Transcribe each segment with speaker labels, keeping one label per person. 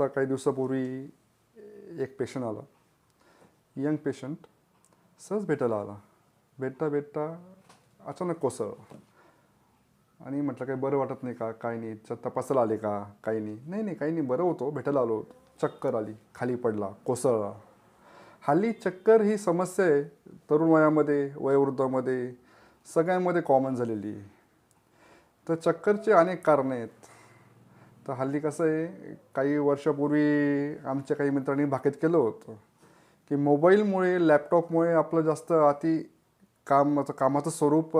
Speaker 1: आत्ता काही दिवसापूर्वी एक पेशंट आला. यंग पेशंट सहज भेटायला आला. भेटता भेटता अचानक कोसळला. आणि म्हटलं काही बरं वाटत नाही का? काही नाही? च- तपासायला आले का? काही नाही? नाही नाही काही नाही. बरं होतो. भेटायला आलो चक्कर आली. खाली पडला. कोसळला. हल्ली चक्कर ही समस्या आहे. तरुण वयामध्ये वयोवृद्धामध्ये सगळ्यांमध्ये कॉमन झालेली आहे. तर चक्करचे अनेक कारणं आहेत. तर हल्ली कसं आहे काही वर्षापूर्वी आमच्या काही मित्रांनी भाकीत केलं होतं की मोबाईलमुळे लॅपटॉपमुळे आपलं जास्त अति कामाचं कामाचं स्वरूप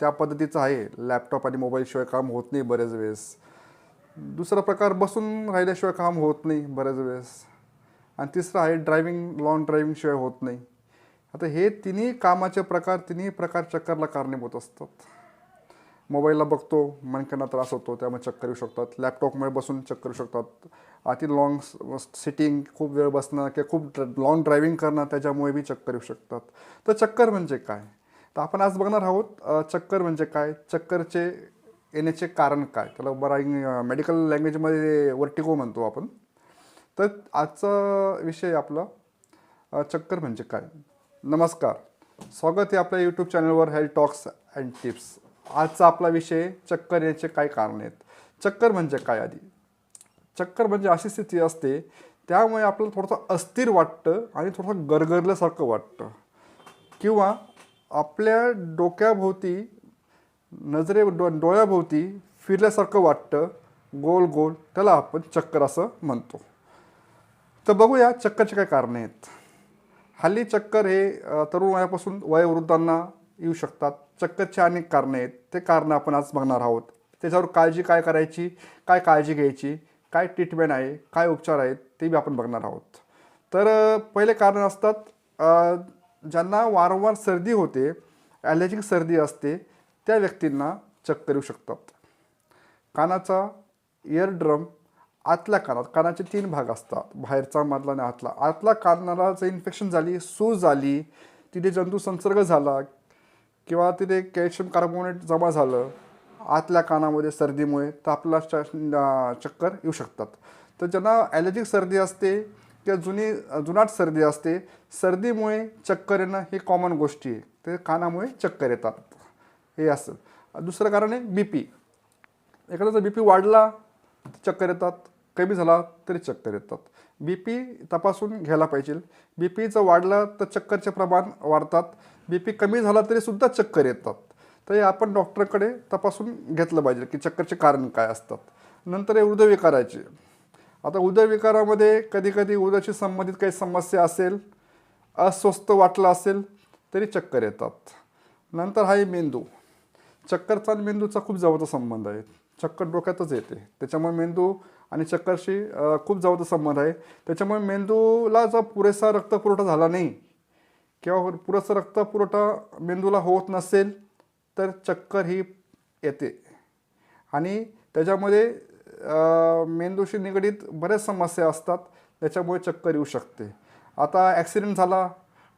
Speaker 1: त्या पद्धतीचं आहे. लॅपटॉप आणि मोबाईलशिवाय काम होत नाही बरेच वेळेस. दुसरा प्रकार बसून राहिल्याशिवाय काम होत नाही बऱ्याच वेळेस. आणि तिसरं आहे ड्रायव्हिंग लॉंग ड्रायव्हिंगशिवाय होत नाही. आता हे तिन्ही कामाचे प्रकार तिन्ही प्रकार चक्करला कारणीभूत असतात. मोबाईलला बघतो मणक्यांना त्रास होतो त्यामुळे चक्कर येऊ शकतात. लॅपटॉपमुळे बसून चक्कर येऊ शकतात. अति लॉंग सिटिंग खूप वेळ बसणं किंवा खूप लॉंग ड्रायव्हिंग करणं त्याच्यामुळे बी चक्कर येऊ शकतात. तर चक्कर म्हणजे काय? तर आपण आज बघणार आहोत चक्कर म्हणजे काय? चक्करचे येण्याचे कारण काय? त्याला बरा मेडिकल लँग्वेजमध्ये वर्टिगो म्हणतो आपण. तर आजचा विषय आपला चक्कर म्हणजे काय? नमस्कार. स्वागत आहे आपल्या यूट्यूब चॅनलवर हेल्थ टॉक्स अँड टिप्स आजचा आपला विषय चक्कर याचे काय कारण आहेत. चक्कर म्हणजे काय आधी? चक्कर म्हणजे अशी स्थिती असते त्यामुळे आपल्याला थोडंसं अस्थिर वाटतं आणि थोडंसं गरगरल्यासारखं वाटतं. किंवा आपल्या डोक्याभोवती नजरे डो डोळ्याभोवती फिरल्यासारखं वाटतं गोल गोल त्याला आपण चक्कर असं म्हणतो. तर बघूया चक्करचे काय कारणं आहेत. हल्ली चक्कर हे तरुण वयापासून वयोवृद्धांना येऊ शकतात. चक्करचे अनेक कारणे आहेत. ते कारणं आपण आज बघणार आहोत. त्याच्यावर काळजी काय करायची? काय काळजी घ्यायची? काय ट्रीटमेंट आहे? काय उपचार आहेत? ते बी आपण बघणार आहोत. तर पहिले कारण असतात ज्यांना वारंवार सर्दी होते ॲलर्जिक सर्दी असते त्या व्यक्तींना चक्कर येऊ शकतात. कानाचा इयर ड्रम आतल्या कानात कानाचे तीन भाग असतात. बाहेरचा मधला आणि आतला. आतल्या कानाला जर इन्फेक्शन झाली सूज झाली तिथे जंतू संसर्ग झाला किंवा तिथे कॅल्शियम कार्बोनेट जमा झालं आतल्या कानामध्ये सर्दीमुळे तर आपल्याला च चक्कर येऊ शकतात. तर ज्यांना ॲलर्जिक सर्दी असते किंवा जुनी जुनाट सर्दी असते सर्दीमुळे चक्कर येणं ही कॉमन गोष्टी आहे. ते कानामुळे चक्कर येतात. हे असं. दुसरं कारण आहे बी पी एखाद्याचा बी पी वाढला तर चक्कर येतात. कमी झाला तरी चक्कर येतात. बी पी तपासून घ्यायला पाहिजे. बी पीचं वाढलं तर चक्करचे प्रमाण वाढतात. बी पी कमी झाला तरीसुद्धा चक्कर येतात. तर हे आपण डॉक्टरकडे तपासून घेतलं पाहिजे की चक्करचे कारण काय असतात. नंतर हे हृदयविकाराचे. आता हृदयविकारामध्ये कधीकधी हृदयाशी संबंधित काही समस्या असेल अस्वस्थ वाटलं असेल तरी चक्कर येतात. नंतर हा आहे मेंदू. चक्करचा आणि मेंदूचा खूप जवळचा संबंध आहे. चक्कर डोक्यातच येते. त्याच्यामुळे मेंदू आणि चक्करशी खूप जवळचा संबंध आहे. त्याच्यामुळे मेंदूला जर पुरेसा रक्तपुरवठा झाला नाही किंवा हो, पुरेसा रक्तपुरवठा मेंदूला होत नसेल तर चक्कर ही येते. आणि त्याच्यामध्ये मेंदूशी निगडीत बऱ्याच समस्या असतात. त्याच्यामुळे चक्कर येऊ शकते. आता ॲक्सिडेंट झाला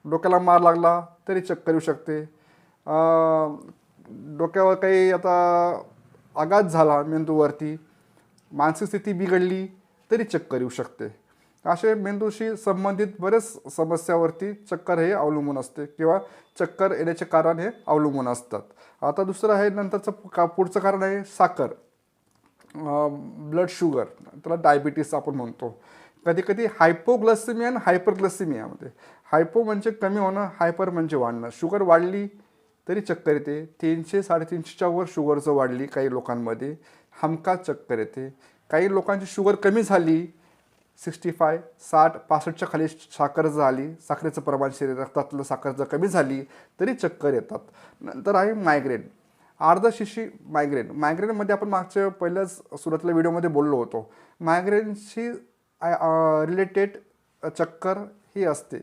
Speaker 1: डोक्याला मार लागला तरी चक्कर येऊ शकते. डोक्यावर काही आता आघात झाला मेंदूवरती मानसिक स्थिती बिघडली तरी चक्कर येऊ शकते. असे मेंदूशी संबंधित बरेच समस्यावरती चक्कर हे अवलंबून असते किंवा चक्कर येण्याचे कारण हे अवलंबून असतात. आता दुसरं आहे नंतरचं का पुढचं कारण आहे साखर. ब्लड शुगर त्याला डायबिटीस आपण म्हणतो. कधी कधी हायपोग्लसिमिया आणि हायपरग्लसिमियामध्ये हायपो म्हणजे कमी होणं हायपर म्हणजे वाढणं. शुगर वाढली तरी चक्कर येते. तीनशे साडेतीनशेच्या वर शुगरचं वाढली काही लोकांमध्ये. हमका चक्कर येते. काही लोकांची शुगर कमी झाली. सिक्स्टी फाय साठ पासष्टच्या खाली साखर झाली. साखरेचं प्रमाण शरीर रक्तातलं साखर जर कमी झाली तरी चक्कर येतात. नंतर आहे मायग्रेन अर्धशिशी मायग्रेन मायग्रेनमध्ये आपण मागच्या पहिल्याच सुरुवातीला व्हिडिओमध्ये बोललो होतो. मायग्रेनशी रिलेटेड चक्कर ही असते.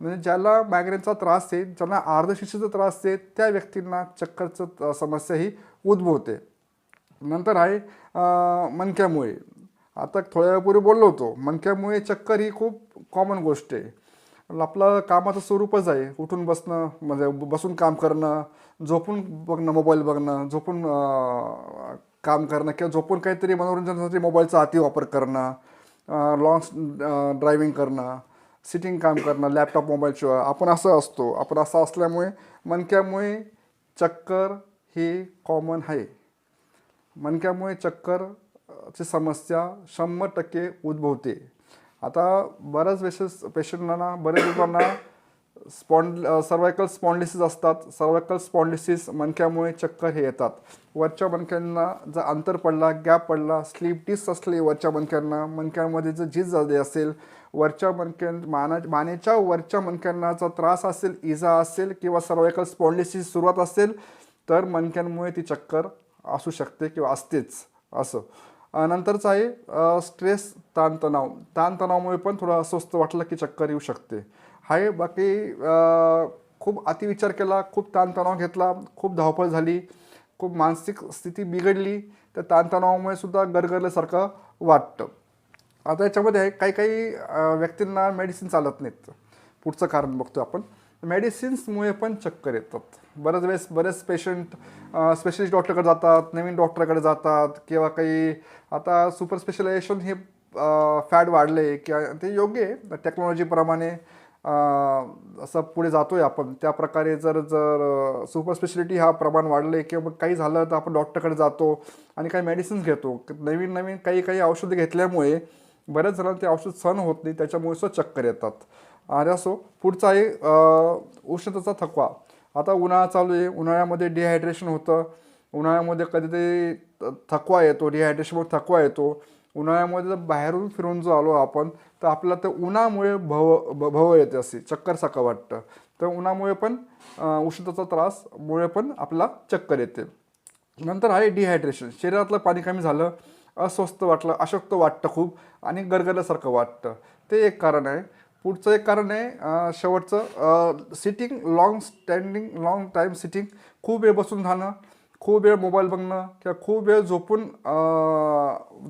Speaker 1: म्हणजे ज्याला मायग्रेनचा त्रास आहे ज्यांना अर्धशिशीचा त्रास आहे त्या व्यक्तींना चक्करचं समस्या ही उद्भवते. नंतर आहे मणक्यामुळे आता थोड्या वेळापूर्वी बोललो होतो मणक्यामुळे चक्कर ही खूप कॉमन गोष्ट आहे. आपलं कामाचं स्वरूपच आहे उठून बसणं म्हणजे बसून काम करणं झोपून बघणं मोबाईल बघणं झोपून काम करणं किंवा झोपून काहीतरी मनोरंजनासाठी मोबाईलचा अति वापर करणं लॉंग ड्रायव्हिंग करणं सिटिंग काम करणं लॅपटॉप मोबाईलशिवाय आपण असं असतो. आपण असं असल्यामुळे मणक्यामुळे चक्कर ही कॉमन आहे. मणक्यामुळे चक्कर ची समस्या शंभर टक्के उद्भवते. आता बऱ्याच वेळेस पेशंटना बऱ्याच लोकांना स्पॉन्ड सर्वायकल स्पॉन्डिसिस असतात. सर्वायकल स्पॉन्डिसिस मणक्यामुळे चक्कर हे येतात. वरच्या मणक्यांना जर अंतर पडला गॅप पडला स्लीप डिस्क असली वरच्या मणक्यांना मणक्यांमध्ये जर झीज झाली असेल वरच्या मणक्यां माना मानेच्या वरच्या मणक्यांना त्रास असेल इजा असेल किंवा सर्वायकल स्पॉन्डिसिस सुरुवात असेल तर मणक्यांमुळे ती चक्कर असू शकते किंवा असतेच असं. नंतरचं आहे स्ट्रेस ताणतणाव. ताणतणावामुळे पण थोडं अस्वस्थ वाटलं की चक्कर येऊ शकते. आहे बाकी खूप अतिविचार केला खूप ताणतणाव घेतला खूप धावपळ झाली खूप मानसिक स्थिती बिघडली तर ताणतणावामुळे सुद्धा गरगरल्यासारखं वाटतं. आता याच्यामध्ये काही काही व्यक्तींना मेडिसिन चालत नाहीत. पुढचं कारण बघतो आपण. मेडिसिन्समुळे पण चक्कर येतात. बऱ्याच वेळेस बरेच पेशंट स्पेशलिस्ट डॉक्टरकडे जातात नवीन डॉक्टरकडे जातात किंवा काही आता सुपर स्पेशलायझेशन हे फॅड वाढले किंवा ते योग्य आहे. टेक्नॉलॉजीप्रमाणे असं पुढे जातो आहे आपण. त्या प्रकारे जर जर सुपर स्पेशलिटी हा प्रमाण वाढले किंवा मग काही झालं तर आपण डॉक्टरकडे जातो आणि काही मेडिसिन्स घेतो. नवीन नवीन काही काही औषधं घेतल्यामुळे बऱ्याच जणांना ते औषध सहन होत नाही त्याच्यामुळे सुद्धा चक्कर येतात. आणि असो पुढचा आहे उष्णतेचा थकवा. आता उन्हाळा चालू आहे उन्हाळ्यामध्ये डिहायड्रेशन होतं. उन्हाळ्यामध्ये कधीतरी थकवा येतो डिहायड्रेशनमुळे थकवा येतो. उन्हाळ्यामध्ये जर बाहेरून फिरून जो आलो आपण तर आपल्याला ते उन्हामुळे भव भ- भव येते असे चक्कर साखं वाटतं. तर उन्हामुळे पण उष्णतेचा त्रासमुळे पण आपला चक्कर येते. नंतर आहे डिहायड्रेशन शरीरातलं पाणी कमी झालं अस्वस्थ वाटलं अशक्त वाटतं खूप आणि गरगरल्यासारखं वाटतं. ते एक कारण आहे. पुढचं एक कारण आहे शेवटचं sitting long standing long time sitting खूप वेळ बसून राहणं खूप वेळ मोबाईल बघणं किंवा खूप वेळ झोपून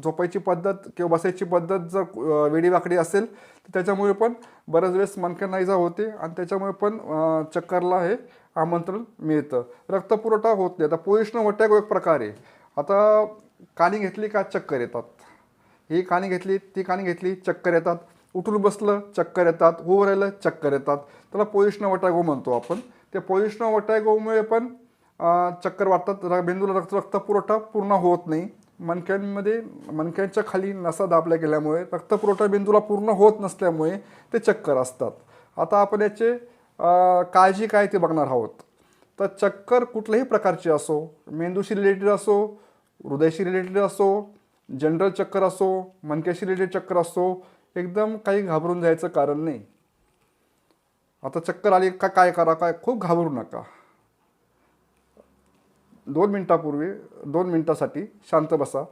Speaker 1: झोपायची पद्धत किंवा बसायची पद्धत जर वेडीवाकडी असेल तर त्याच्यामुळे पण बऱ्याच वेळेस मणक्यांना होते आणि त्याच्यामुळे पण चक्करला हे आमंत्रण मिळतं. रक्तपुरवठा होत नाही. आता पोजिशन वट्याक एक प्रकार. आहे आता कानी घेतली का चक्कर येतात? ही कानी घेतली ती कानी घेतली चक्कर येतात. उठून बसलं चक्कर येतात. उभं राहिलं चक्कर येतात. त्याला पोजिशनल वटायगो म्हणतो आपण. त्या पोजिशनल वटायगोमुळे पण चक्कर वाटतात र मेंदूला रक्त रक्तपुरवठा पूर्ण होत नाही. मणक्यांमध्ये मणक्यांच्या खाली नसा दाबल्या गेल्यामुळे रक्तपुरवठा मेंदूला पूर्ण होत नसल्यामुळे ते चक्कर असतात. आता आपण याचे काळजी काय ते बघणार आहोत? तर चक्कर कुठल्याही प्रकारची असो मेंदूशी रिलेटेड असो हृदयाशी रिलेटेड असो जनरल चक्कर असो मनक्याशी रिलेटेड चक्कर असो एकदम काही घाबरून जायचं कारण नाही. आता चक्कर आली का काय करा काय खूप घाबरू नका. दोन मिनटापूर्वी दोन मिनटासाठी शांत बसा.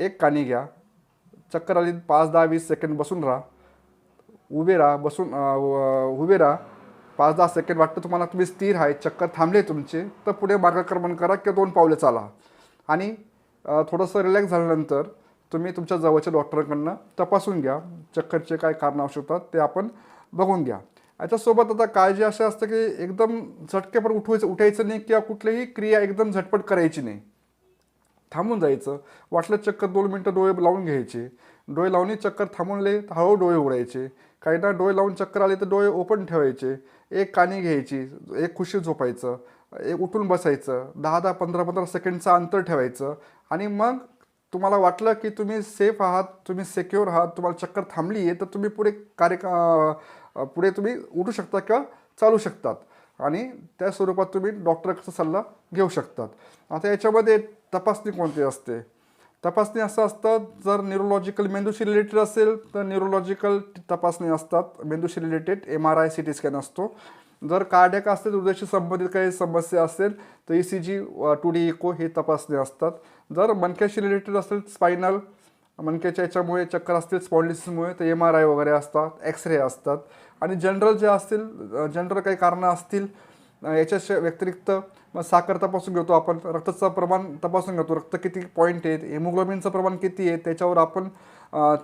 Speaker 1: एक काणी घ्या. चक्कर आली पाच दहा वीस सेकंड बसून राहा. उभे राहा बसून उभे राहा. पाच दहा सेकंड वाटतं तुम्हाला तुम्ही स्थिर आहे चक्कर थांबले तुमचे तर पुढे मार्गक्रमण करा किंवा दोन पावले चाला. आणि थोडंसं रिलॅक्स झाल्यानंतर तुम्ही तुमच्या जवळच्या डॉक्टरांकडनं तपासून घ्या चक्करचे काय कारण असू शकतात ते आपण बघून घ्या. याच्यासोबत आता काळजी अशी असतं की एकदम झटकेपण उठवायचं उठायचं नाही किंवा कुठलीही क्रिया एकदम झटपट करायची नाही. थांबून जायचं. वाटलं चक्कर दोन मिनटं डोळे लावून घ्यायचे. डोळे लावून चक्कर थांबवले तर हळू डोळे उघडायचे. काहींना डोळे लावून चक्कर आले तर डोळे ओपन ठेवायचे. एक काणी घ्यायची एक खुशी झोपायचं एक उठून बसायचं दहा दहा पंधरा पंधरा सेकंडचं अंतर ठेवायचं आणि मग तुम्हाला वाटलं की तुम्ही सेफ आहात तुम्ही सेक्युअर आहात तुम्हाला चक्कर थांबली आहे तर तुम्ही पुढे कार्य पुढे तुम्ही उठू शकता किंवा चालू शकतात. आणि त्या स्वरूपात तुम्ही डॉक्टरचा सल्ला घेऊ शकतात. आता याच्यामध्ये तपासणी कोणती असते? तपासणी असं असतं जर न्यूरोलॉजिकल मेंदूशी रिलेटेड असेल तर न्यूरोलॉजिकल तपासणी असतात. मेंदूशी related M R I C T scan असतो. जर कार्डॅक असेल हृदयाशी संबंधित काही समस्या असेल तर E C G two D echo हे तपासणी असतात. जर मनक्याशी रिलेटेड असेल स्पायनल मनक्याच्या याच्यामुळे चक्कर असतील स्पॉन्डिसिसमुळे तर एम आर आय वगैरे असतात एक्सरे असतात. आणि जनरल जे असतील जनरल काही कारणं असतील याच्या व्यतिरिक्त मग साखर तपासून घेतो आपण रक्ताचं प्रमाण तपासून घेतो. रक्त किती पॉईंट आहेत हेमोग्लोबिनचं प्रमाण किती आहे त्याच्यावर आपण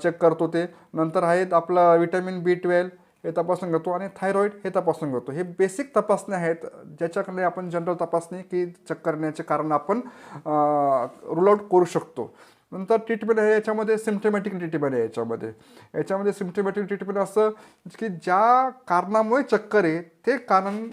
Speaker 1: चेक करतो ते. नंतर आहेत आपलं विटॅमिन बी ट्वेल्व हे तपासून घेतो आणि थायरॉईड हे तपासून घेतो. हे बेसिक तपासण्या आहेत ज्याच्याकडे आपण जनरल तपासणी की चक्कर येण्याचे कारण आपण रूल आउट करू शकतो. नंतर ट्रीटमेंट आहे याच्यामध्ये सिम्टमॅटिक ट्रीटमेंट आहे याच्यामध्ये. याच्यामध्ये सिम्टमॅटिक ट्रीटमेंट असं की ज्या कारणामुळे चक्कर आहे ते कारण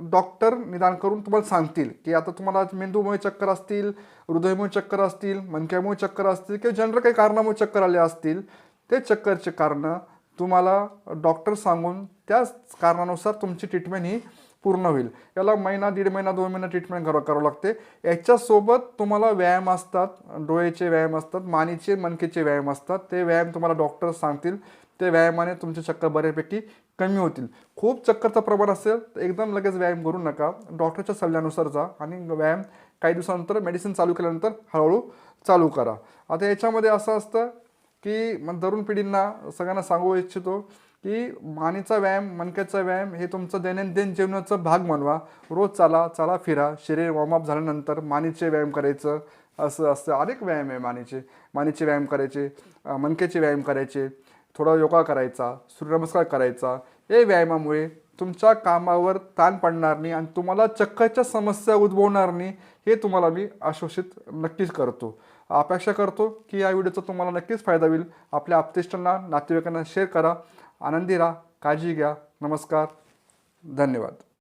Speaker 1: डॉक्टर निदान करून तुम्हाला सांगतील की आता तुम्हाला मेंदूमुळे चक्कर असतील हृदयमुळे चक्कर असतील मनक्यामुळे चक्कर असतील किंवा जनरल काही कारणामुळे चक्कर आले असतील ते चक्करचे कारणं तुम्हाला डॉक्टर सांगून त्याच कारणानुसार तुमची ट्रीटमेंट ही पूर्ण होईल. याला महिना दीड महिना दोन महिना ट्रीटमेंट करावं करावं लागते. याच्यासोबत तुम्हाला व्यायाम असतात डोळेचे व्यायाम असतात मानेचे मणकेचे व्यायाम असतात. ते व्यायाम तुम्हाला डॉक्टर सांगतील. ते व्यायामाने तुमचे चक्कर बऱ्यापैकी कमी होतील. खूप चक्करचं प्रमाण असेल तर एकदम लगेच व्यायाम करू नका. डॉक्टरच्या सल्ल्यानुसार जा आणि व्यायाम काही दिवसानंतर मेडिसिन चालू केल्यानंतर हळूहळू चालू करा. आता याच्यामध्ये असं असतं की मग तरुण पिढींना सगळ्यांना सांगू इच्छितो की मानेचा व्यायाम मणक्याचा व्यायाम हे तुमचं दैनंदिन जीवनाचा भाग मानवा रोज चाला चाला फिरा. शरीर वॉर्मअप झाल्यानंतर मानेचे व्यायाम करायचं असं असतं. अनेक व्यायाम आहे मानेचे. मानेचे व्यायाम करायचे अं, मणक्याचे व्यायाम करायचे. थोडा योगा करायचा सूर्यनमस्कार करायचा हे व्यायामामुळे तुमच्या कामावर ताण पडणार नाही आणि तुम्हाला चक्करच्या समस्या उद्भवणार नाही हे तुम्हाला मी आश्वासित नक्कीच करतो. अपेक्षा करतो की या व्हिडिओचा तुम्हाला नक्कीच फायदा होईल. आपल्या आपतिष्टांना नातेवाईकांना शेअर करा आनंदी राहा काळजी घ्या. नमस्कार. धन्यवाद.